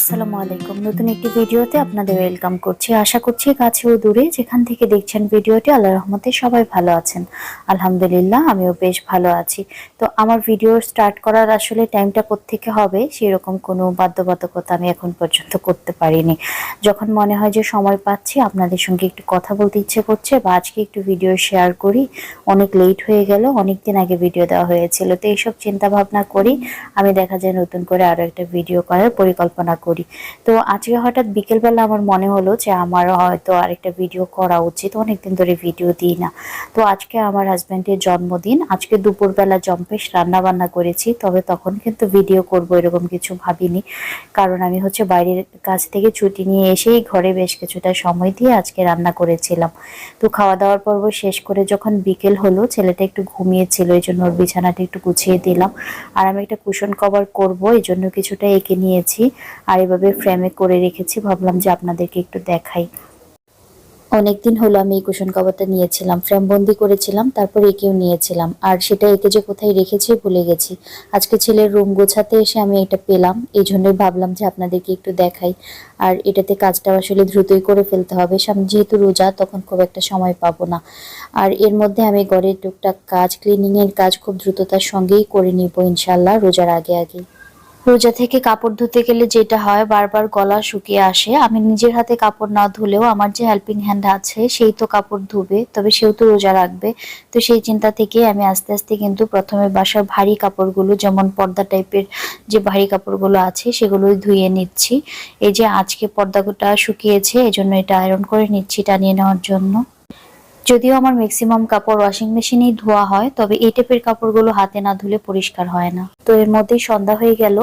আসসালামু আলাইকুম। নতুন একটি ভিডিওতে আপনাদের ওয়েলকাম করছি। আশা করছি কাছে ও দূরে যেখান থেকে দেখছেন ভিডিওটি আল্লাহ রহমতে সবাই ভালো আছেন। আলহামদুলিল্লাহ, আমিও বেশ ভালো আছি। তো আমার ভিডিও স্টার্ট করার আসলে টাইমটা কোত্থেকে হবে, সেরকম কোনো বাধ্যবাধকতা আমি এখন পর্যন্ত করতে পারিনি। যখন মনে হয় যে সময় পাচ্ছি, আপনাদের সঙ্গে একটু কথা বলতে ইচ্ছে করছে বা আজকে একটু ভিডিও শেয়ার করি, অনেক লেট হয়ে গেল অনেক দিন আগে ভিডিও দেওয়া হয়েছিল। তো এইসব চিন্তা ভাবনা করি, আমি দেখা যায় নতুন করে আরও একটা ভিডিও করার পরিকল্পনা করি তো আজকে হঠাৎ বিকেলবেলা আমার মনে হলো যে আমার হয়তো আরেকটা ভিডিও করা উচিত, অনেকদিন ধরে ভিডিও দিই না। তো আজকে আমার হাজব্যান্ডের জন্মদিন, আজকে দুপুরবেলা জম্পেশ রান্না বান্না করেছি, তবে তখন কিন্তু ভিডিও করব এরকম কিছু ভাবিনি। কারণ আমি হচ্ছে বাইরের কাছ থেকে ছুটি নিয়ে এসেই ঘরে বেশ কিছুটা সময় দিয়ে আজকে রান্না করেছিলাম। তো খাওয়া দাওয়ার পর্ব শেষ করে যখন বিকেল হলো, ছেলেটা একটু ঘুমিয়েছিল এই জন্য ওর বিছানাটা একটু গুছিয়ে দিলাম। আর আমি একটা কুশন কভার করব এই জন্য কিছুটা এঁকে নিয়েছি। আর এভাবে ফ্রেমে করে রেখেছি, ভাবলাম যে আপনাদেরকে একটু দেখাই। অনেকদিন হলো আমি এই কুশন কভারটা নিয়েছিলাম ফ্রেম বন্দি করেছিলাম, তারপর একেও নিয়েছিলাম। আর সেটা একে যে কোথায় রেখেছি ভুলে গেছি। আজকে ছেলের রুম গোছাতে এসে আমি এটা পেলাম, এই জন্যই ভাবলাম যে আপনাদেরকে একটু দেখাই। আর এটাতে কাজটা আসলে দ্রুতই করে ফেলতে হবে সামনে যেহেতু রোজা, তখন খুব একটা সময় পাবো না। আর এর মধ্যে আমি ঘরের টুকটাক কাজ ক্লিনিংয়ের কাজ খুব দ্রুততার সঙ্গেই করে নিব ইনশাল্লাহ রোজার আগে আগে। রোজা থেকে কাপড় ধুতে গেলে যেটা হয়, বারবার গলা শুকিয়ে আসে। আমি নিজের হাতে কাপড় না ধুলেও আমার যে হেল্পিং হ্যান্ড আছে, সেই তো কাপড় ধুবে, তবে সেও তো রোজা রাখবে। তো সেই চিন্তা থেকে আমি আস্তে আস্তে কিন্তু প্রথমে বাসার ভারী কাপড়গুলো, যেমন পর্দা টাইপের যে ভারী কাপড়গুলো আছে, সেগুলোই ধুয়ে নিচ্ছি। এই যে আজকে পর্দাটা শুকিয়েছে এই জন্য এটা আয়রন করে নিচ্ছি টানিয়ে নেওয়ার জন্য। যদিও আমার ম্যাক্সিমাম কাপড় ওয়াশিং মেশিনেই ধোয়া হয়, তবে এই টাইপের কাপড়গুলো হাতে না ধুলে পরিষ্কার হয় না। তো এর মধ্যেই সন্ধ্যা হয়ে গেল।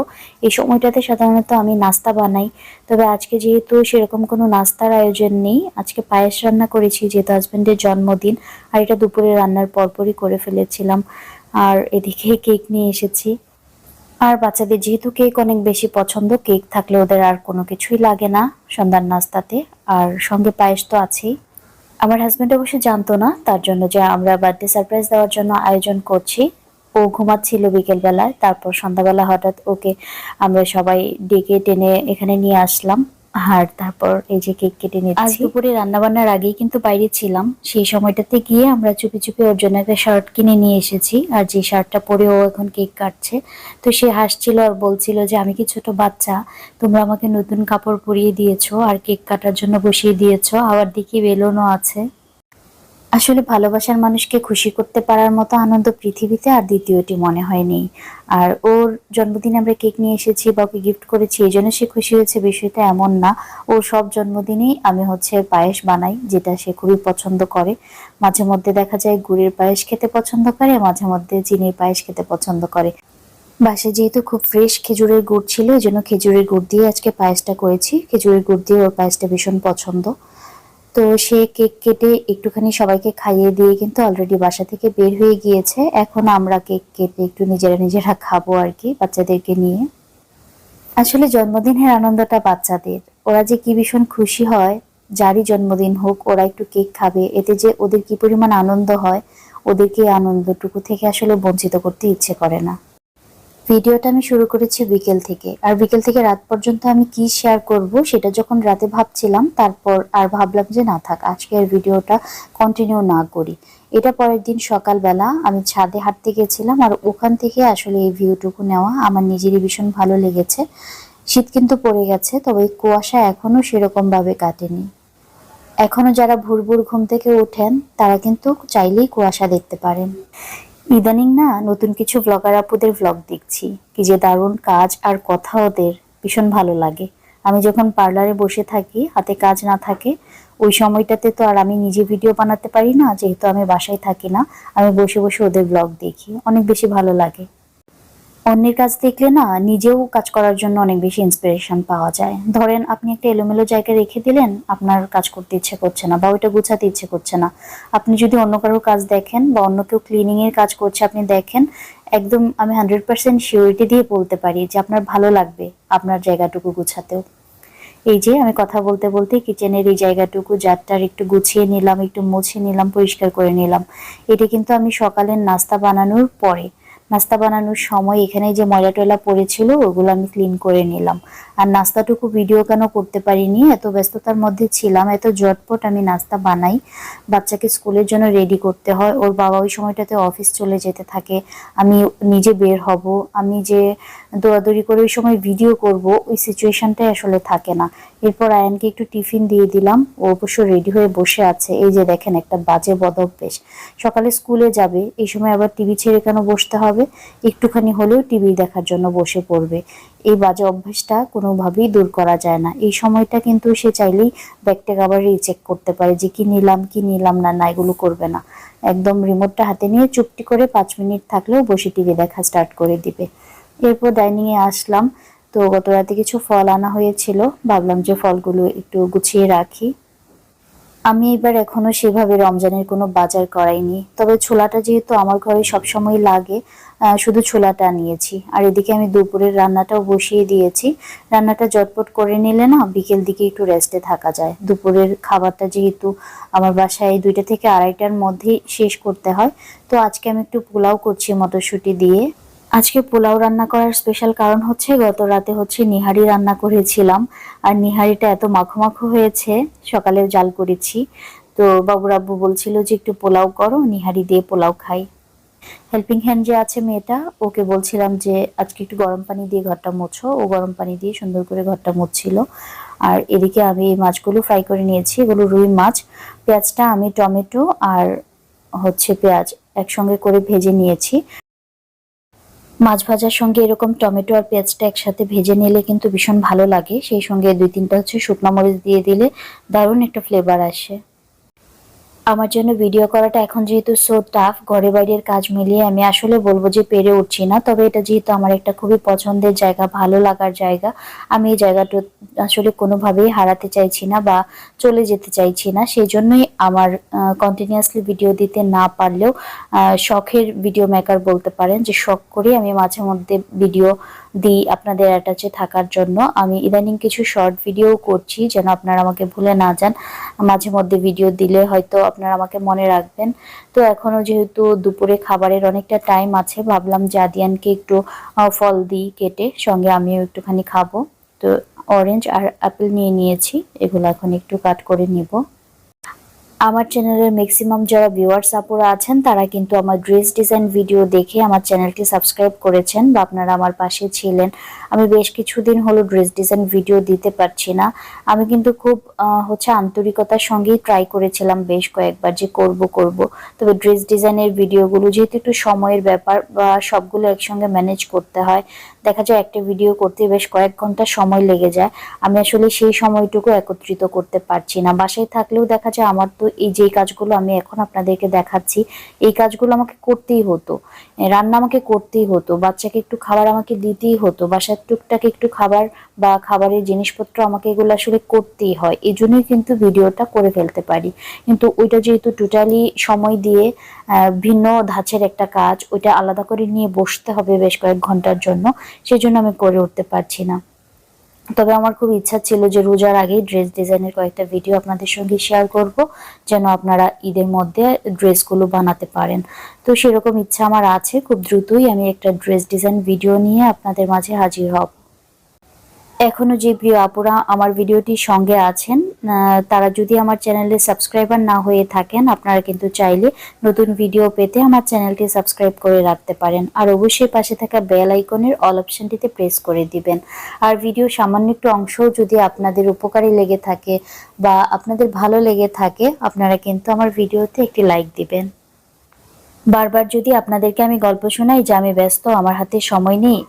এই সময়টাতে সাধারণত আমি নাস্তা বানাই। তবে আজকে যেহেতু সেরকম কোনো নাস্তার আয়োজন নেই, আজকে পায়েস রান্না করেছি, যেহেতু হাজবেন্ডের জন্মদিন, আর এটা দুপুরে রান্নার পরপরই করে ফেলেছিলাম। আর এদিকে কেক নিয়ে এসেছি। আর বাচ্চাদের যেহেতু কেক অনেক বেশি পছন্দ কেক থাকলে ওদের আর কোনো কিছুই লাগে না সন্ধ্যার নাস্তাতে। আর সঙ্গে পায়েস তো আছেই। আমার হাজব্যান্ড অবশ্য জানতো না, তার জন্য যে আমরা বার্থডে সারপ্রাইজ দেওয়ার জন্য আয়োজন করছি। ও ঘুমাচ্ছিল বিকেলবেলায়, তারপর সন্ধ্যাবেলা হঠাৎ ওকে আমরা সবাই ডেকে টেনে এখানে নিয়ে আসলাম। আর তারপর এই যে কেক কেটে নিচ্ছি। দুপুরে রান্না বান্নার আগেই কিন্তু বাইরে ছিলাম। সেই সময়টাতে গিয়ে আমরা চুপি চুপি ওর জন্য একটা শার্ট কিনে নিয়ে এসেছি। আর যে শার্টটা পরে ও এখন কেক কাটছে। তো সে হাসছিল আর বলছিল যে আমি কি ছোট বাচ্চা? তোমরা আমাকে নতুন কাপড় পরিয়ে দিয়েছ আর কেক কাটার জন্য বসিয়ে দিয়েছ। আবার দেখি বেলুনও আছে। আসলে ভালোবাসার মানুষকে খুশি করতে পারার মতো আনন্দ পৃথিবীতে আর দ্বিতীয়টি মনে হয় নেই আর ওর জন্মদিনে আমরা কেক নিয়ে এসেছি বা ওকে গিফট করেছি, এই জন্য সে খুশি হয়েছে, বিষয়টা এমন না। ওর সব জন্মদিনেই আমি হচ্ছে পায়েস বানাই, যেটা সে খুবই পছন্দ করে। মাঝে মধ্যে দেখা যায় গুড়ের পায়েস খেতে পছন্দ করে, মাঝে মধ্যে চিনির পায়েস খেতে পছন্দ করে। বাসে যেহেতু খুব ফ্রেশ খেজুরের গুড় ছিল, এই জন্য খেজুরের গুড় দিয়ে আজকে পায়েসটা করেছি। খেজুরের গুড় দিয়ে ওর পায়েসটা ভীষণ পছন্দ। তো সে কেক কেটে একটুখানি সবাইকে খাইয়ে দিয়ে কিন্তু অলরেডি বাসা থেকে বের হয়ে গিয়েছে। এখন আমরা কেক কেটে একটু নিজেরা নিজেরা খাব আর কি, বাচ্চাদেরকে নিয়ে। আসলে জন্মদিনের আনন্দটা বাচ্চাদের। ওরা যে কি ভীষণ খুশি হয়, যারই জন্মদিন হোক, ওরা একটু কেক খাবে। এতে যে ওদের কি পরিমাণ আনন্দ হয়, ওদেরকে আনন্দটুকু থেকে আসলে বঞ্চিত করতে ইচ্ছে করে না। ভিডিওটা আমি শুরু করেছি বিকেল থেকে। আর বিকেল থেকে রাত পর্যন্ত আমি কি শেয়ার করব সেটা যখন রাতে ভাবছিলাম, তারপর আর ভাবলাম যে না থাক, আজকে আর ভিডিওটা কন্টিনিউ না করি। এটা পরের দিন সকালবেলা আমি ছাদে হাঁটতে গেছিলাম আর ওখান থেকে আসলে এই ভিউটুকু নেওয়া আমার নিজেরই ভীষণ ভালো লেগেছে। শীত কিন্তু পড়ে গেছে, তবে কুয়াশা এখনও সেরকম ভাবে কাটেনি। এখনও যারা ভোর ভোর ঘুম থেকে ওঠেন, তারা কিন্তু চাইলেই কুয়াশা দেখতে পারেন। ইদানিং না নতুন কিছু ব্লগার আপুদের ব্লগ দেখছি, কি যে দারুণ কাজ আর কথা ওদের, ভীষণ ভালো লাগে। আমি যখন পার্লারে বসে থাকি, হাতে কাজ না থাকে, ওই সময়টাতে তো আর আমি নিজে ভিডিও বানাতে পারি না, যেহেতু আমি বাসায় থাকি না, আমি বসে বসে ওদের ব্লগ দেখি, অনেক বেশি ভালো লাগে। অন্যের কাজ দেখলে না নিজেও কাজ করার জন্য অনেক বেশি ইন্সপিরেশন পাওয়া যায়। ধরেন আপনি একটা এলোমেলো জায়গায় রেখে দিলেন, আপনার কাজ করতে ইচ্ছে করছে না বা ওইটা গুছাতে ইচ্ছে করছে না। আপনি যদি অন্য কারোর কাজ দেখেন বা অন্য কেউ ক্লিনিং এর কাজ করছে, আপনি দেখেন একদম আমি হান্ড্রেড পার্সেন্ট শিওরিটি দিয়ে বলতে পারি যে আপনার ভালো লাগবে আপনার জায়গাটুকু গুছাতেও। এই যে আমি কথা বলতে বলতে কিচেনের এই জায়গাটুকু জারটার একটু গুছিয়ে নিলাম, একটু মুছে নিলাম, পরিষ্কার করে নিলাম, এটা কিন্তু আমি সকালের নাস্তা বানানোর পরে নাস্তা বানানোর সময় এখানে যে ময়লা টয়লা পড়েছিল, ওগুলো আমি ক্লিন করে নিলাম। আর নাস্তাটুকু ভিডিও কেন করতে পারিনি? এত ব্যস্ততার মধ্যে ছিলাম, এত জটপট আমি নাস্তা বানাই। বাচ্চাকে স্কুলের জন্য রেডি করতে হয়। ওর বাবা ওই সময়টাতে অফিস চলে যেতে থাকে। আমি নিজে বের হব। আমি যে দৌড়াদৌড়ি করে ওই সময় ভিডিও করব, ওই সিচুয়েশনটাই আসলে থাকে না। এরপর আয়ানকে একটু টিফিন দিয়ে দিলাম। ও অবশ্য রেডি হয়ে বসে আছে। এই যে দেখেন, একটা বাজে বদ অভ্যেস সকালে স্কুলে যাবে, এই সময় আবার টিভি ছেড়ে কেন বসতে হবে? একটুখানি হলেও টিভি দেখার জন্য বসে পড়বে। এই বাজে অভ্যাসটা কোনোভাবেই দূর করা যায় না। এই সময়টা কিন্তু সে চাইলেই ব্যাগটাকে আবার রিচেক করতে পারে যে, কি নিলাম কি নিলাম না না, এগুলো করবে না। একদম রিমোটটা হাতে নিয়ে চুপটি করে পাঁচ মিনিট থাকলেও বসে টিভি দেখা স্টার্ট করে দিবে। এরপর ডাইনিংয়ে আসলাম। তো গত রাতে কিছু ফল আনা হয়েছিল। ভাবলাম যে ফলগুলো একটু গুছিয়ে রাখি। আমি এবার এখনও সেভাবে রমজানের কোনো বাজার করাইনি। তবে ছোলাটা যেহেতু আমার ঘরে সবসময় লাগে শুধু ছোলাটা নিয়েছি। আর এদিকে আমি দুপুরের রান্নাটাও বসিয়ে দিয়েছি। রান্নাটা জটপট করে নিলে না বিকেল দিকে একটু রেস্টে থাকা যায়। দুপুরের খাবারটা যেহেতু আমার বাসায় দুইটা থেকে আড়াইটার মধ্যেই শেষ করতে হয়, তো আজকে আমি একটু পোলাও করছি মটরশুঁটি দিয়ে। আজকে পোলাও রান্না করার স্পেশাল কারণ হচ্ছে গত রাতে হচ্ছে নিহারি রান্না করেছিলাম। আর নিহারিটা এত মাখো মাখো হয়েছে সকালে জাল করেছি। তো বাবুর আব্বু বলছিল যে একটু পোলাও করো, নিহারি দিয়ে পোলাও খাই। হেল্পিং হ্যান্ড যে আছে মেয়েটা, ওকে বলছিলাম যে আজকে একটু গরম পানি দিয়ে ঘরটা মোছো। ও গরম পানি দিয়ে সুন্দর করে ঘরটা মুছছিল। আর এদিকে আমি এই মাছগুলো ফ্রাই করে নিয়েছি। এগুলো রুই মাছ। পেঁয়াজটা আমি টমেটো আর হচ্ছে পেঁয়াজ একসঙ্গে করে ভেজে নিয়েছি। মাছ ভাজার সঙ্গে এরকম টমেটো আর পেঁয়াজটা একসাথে ভেজে নিলে কিন্তু ভীষণ ভালো লাগে। সেই সঙ্গে দুই তিনটা হচ্ছে শুকনো মরিচ দিয়ে দিলে দারুণ একটা ফ্লেভার আসে। আমার জন্য ভিডিও করাটা এখন যেহেতু সো টাফ ঘরে বাইরের কাজ মিলিয়ে আমি আসলে বলব যে পেরে উঠছি না। তবে এটা যেহেতু আমার একটা খুবই পছন্দের জায়গা, ভালো লাগার জায়গা, আমি এই জায়গাটা আসলে কোনোভাবেই হারাতে চাইছি না বা চলে যেতে চাইছি না। সেই জন্যই আমার কন্টিনিউয়াসলি ভিডিও দিতে না পারলেও শখের ভিডিও মেকার বলতে পারেন যে শখ করে আমি মাঝে মধ্যে ভিডিও দিই আপনাদের অ্যাটাচে থাকার জন্য। আমি ইদানিং কিছু শর্ট ভিডিও করছি, যেন আপনারা আমাকে ভুলে না যান। মাঝে মধ্যে ভিডিও দিলে হয়তো আপনারা আমাকে মনে রাখবেন। তো এখনও যেহেতু দুপুরে খাবারের অনেকটা টাইম আছে, ভাবলাম যে আদিয়ানকে একটু ফল দিই কেটে, সঙ্গে আমিও একটুখানি খাব। তো অরেঞ্জ আর অ্যাপেল নিয়ে নিয়েছি, এগুলো এখন একটু কাট করে নিব। আমার চ্যানেলের ম্যাক্সিমাম যারা ভিউয়ার্স আপুরা আছেন, তারা কিন্তু আমার ড্রেস ডিজাইন ভিডিও দেখে আমার চ্যানেলটি সাবস্ক্রাইব করেছেন বা আপনারা আমার পাশে ছিলেন। আমি বেশ কিছুদিন হলো ড্রেস ডিজাইন ভিডিও দিতে পারছি না। আমি কিন্তু খুব হচ্ছে আন্তরিকতার সঙ্গেই ট্রাই করেছিলাম বেশ কয়েকবার যে করব করব। তবে ড্রেস ডিজাইনের ভিডিওগুলো যেহেতু একটু সময়ের ব্যাপার বা সবগুলো একসঙ্গে ম্যানেজ করতে হয় দেখা যায় একটা ভিডিও করতে বেশ কয়েক ঘণ্টা সময় লেগে যায়। আমি আসলে সেই সময়টুকু একত্রিত করতে পারছি না। বাসায় থাকলেও দেখা যায় আমার তো এই যে কাজগুলো আমি এখন আপনাদেরকে দেখাচ্ছি, এই কাজগুলো আমাকে করতেই হতো। রান্না আমাকে করতেই হতো। বাচ্চাকে একটু খাবার আমাকে দিতেই হতো। বাসার টুকটাক একটু খাবার বা খাবারের জিনিসপত্র আমাকে এগুলো আসলে করতেই হয়। এই জন্যই কিন্তু ভিডিওটা করে ফেলতে পারি। কিন্তু ওইটা যেহেতু টোটালি সময় দিয়ে ভিন্ন ধাঁচের একটা কাজ, ওইটা আলাদা করে নিয়ে বসতে হবে বেশ কয়েক ঘণ্টার জন্য। সেই জন্য আমি পরে উঠতে পারছি না। তবে আমার খুব ইচ্ছা ছিল যে রোজার আগেই ড্রেস ডিজাইনের কয়েকটা ভিডিও আপনাদের সঙ্গে শেয়ার করব, যেন আপনারা ঈদের মধ্যে ড্রেসগুলো বানাতে পারেন। তো সেরকম ইচ্ছা আমার আছে, খুব দ্রুতই আমি একটা ড্রেস ডিজাইন ভিডিও নিয়ে আপনাদের মাঝে হাজির হব। এখনও যে প্রিয় আপুরা আমার ভিডিওটির সঙ্গে আছেন তারা যদি আমার চ্যানেলে সাবস্ক্রাইবার না হয়ে থাকেন, আপনারা কিন্তু চাইলে নতুন ভিডিও পেতে আমার চ্যানেলটি সাবস্ক্রাইব করে রাখতে পারেন। আর অবশ্যই পাশে থাকা বেল আইকনের অল অপশনটিতে প্রেস করে দিবেন। আর ভিডিও সামান্য একটু অংশও যদি আপনাদের উপকারী লেগে থাকে বা আপনাদের ভালো লেগে থাকে, আপনারা কিন্তু আমার ভিডিওতে একটি লাইক দিবেন। বারবার যদি আপনাদেরকে আমি গল্প শোনাই যে আমি ব্যস্ত, আমার হাতে সময় নেই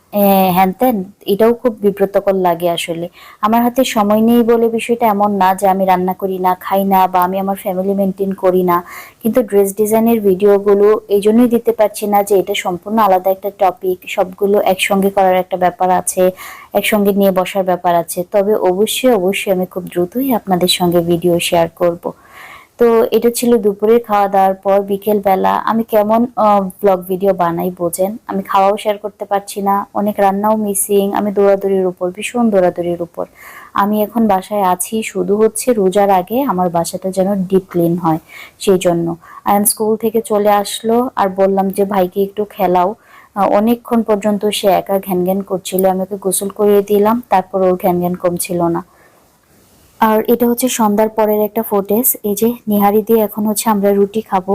হ্যান ত্যান, এটাও খুব বিব্রতকর লাগে আসলে। আমার হাতে সময় নেই বলে বিষয়টা এমন না যে আমি রান্না করি না, খাই না বা আমি আমার ফ্যামিলি মেনটেন করি না। কিন্তু ড্রেস ডিজাইনের ভিডিওগুলো এই জন্যই দিতে পারছি না যে এটা সম্পূর্ণ আলাদা একটা টপিক সবগুলো একসঙ্গে করার একটা ব্যাপার আছে, একসঙ্গে নিয়ে বসার ব্যাপার আছে। তবে অবশ্যই অবশ্যই আমি খুব দ্রুতই আপনাদের সঙ্গে ভিডিও শেয়ার করব। তো এটা ছিল দুপুরের খাওয়া দাওয়ার পর বিকেল বেলা আমি কেমন ব্লগ ভিডিও বানাই বোঝেন? আমি খাওয়াও শেয়ার করতে পারছি না, অনেক রান্নাও মিসিং আমি দৌড়াদৌড়ির উপর, ভীষণ দৌড়াদৌড়ির উপর। আমি এখন বাসায় আছি, শুধু হচ্ছে রোজার আগে আমার বাসাটা যেন ডিপ ক্লিন হয়, সেই জন্য। আয়ান স্কুল থেকে চলে আসলো, আর বললাম যে, ভাইকে একটু খেলাও। অনেকক্ষণ পর্যন্ত সে একা ঘ্যান ঘ্যান করছিল, আমি ওকে গোসল করিয়ে দিলাম, তারপর ওর ঘ্যান ঘ্যান কমছিল না। আর এটা হচ্ছে সন্ধ্যার পরের একটা ফুটেজ এই যে নিহারি দিয়ে এখন হচ্ছে আমরা রুটি খাব।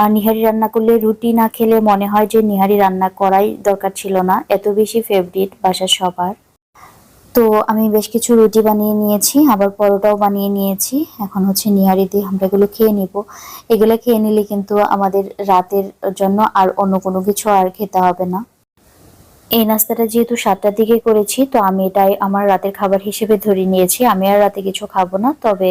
আর নিহারি রান্না করলে রুটি না খেলে মনে হয় যে নিহারি রান্না করাই দরকার ছিল না। এত বেশি ফেভারিট বাসার সবার। তো আমি বেশ কিছু রুটি বানিয়ে নিয়েছি, আবার পরোটাও বানিয়ে নিয়েছি। এখন হচ্ছে নিহারি দিয়ে আমরা এগুলো খেয়ে নিব। এগুলো খেয়ে নিলে কিন্তু আমাদের রাতের জন্য আর অন্য কোনো কিছু আর খেতে হবে না। এই নাস্তাটা যেহেতু সাতটার দিকে করেছি, তো আমি এটাই আমার রাতের খাবার হিসেবে ধরে নিয়েছি। আমি আর রাতে কিছু খাব না, তবে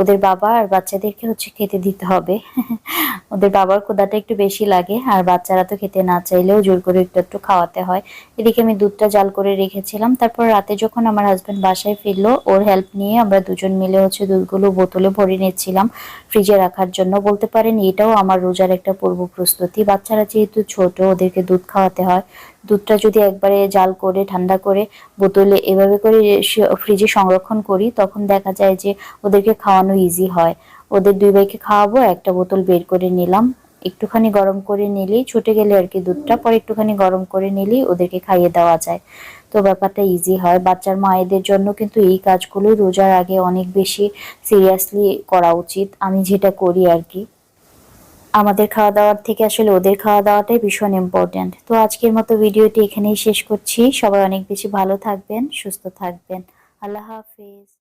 ওদের বাবা আর বাচ্চাদেরকে হচ্ছে খেতে দিতে হবে। ওদের বাবার ক্ষুদাটা একটু বেশি লাগে, আর বাচ্চারা তো খেতে না চাইলেও জোর করে একটু একটু খাওয়াতে হয়। এদিকে আমি দুধটা জাল করে রেখেছিলাম, তারপর রাতে যখন আমার হাজব্যান্ড বাসায় ফিরলো, ওর হেল্প নিয়ে আমরা দুজন মিলে হচ্ছে দুধগুলো বোতলে ভরে নিচ্ছিলাম ফ্রিজে রাখার জন্য। বলতে পারেন এটাও আমার রোজার একটা পূর্ব প্রস্তুতি বাচ্চারা যেহেতু ছোট, ওদেরকে দুধ খাওয়াতে হয় দুধটা যদি একবারে জাল করে, ঠান্ডা করে বোতলে এভাবে করে ফ্রিজে সংরক্ষণ করি, তখন দেখা যায় যে ওদেরকে খাওয়ানো ইজি হয়। ওদের দুই ভাইকে খাওয়াবো, একটা বোতল বের করে নিলাম। একটুখানি গরম করে নিলেই ছুটে গেলে আর কি দুধটা, পরে একটুখানি গরম করে নিলেই ওদেরকে খাইয়ে দেওয়া যায়। তো ব্যাপারটা ইজি হয়। বাচ্চার মায়েদের জন্য কিন্তু এই কাজগুলো রোজার আগে অনেক বেশি সিরিয়াসলি করা উচিত। আমি যেটা করি আর কি। আমাদের খাওয়া দাওয়ার থেকে আসলে ওদের খাওয়া দাওয়াটাই ভীষণ ইম্পর্ট্যান্ট তো আজকের মতো ভিডিওটি এখানেই শেষ করছি। সবাই অনেক বেশি ভালো থাকবেন, সুস্থ থাকবেন। আল্লাহ হাফিজ।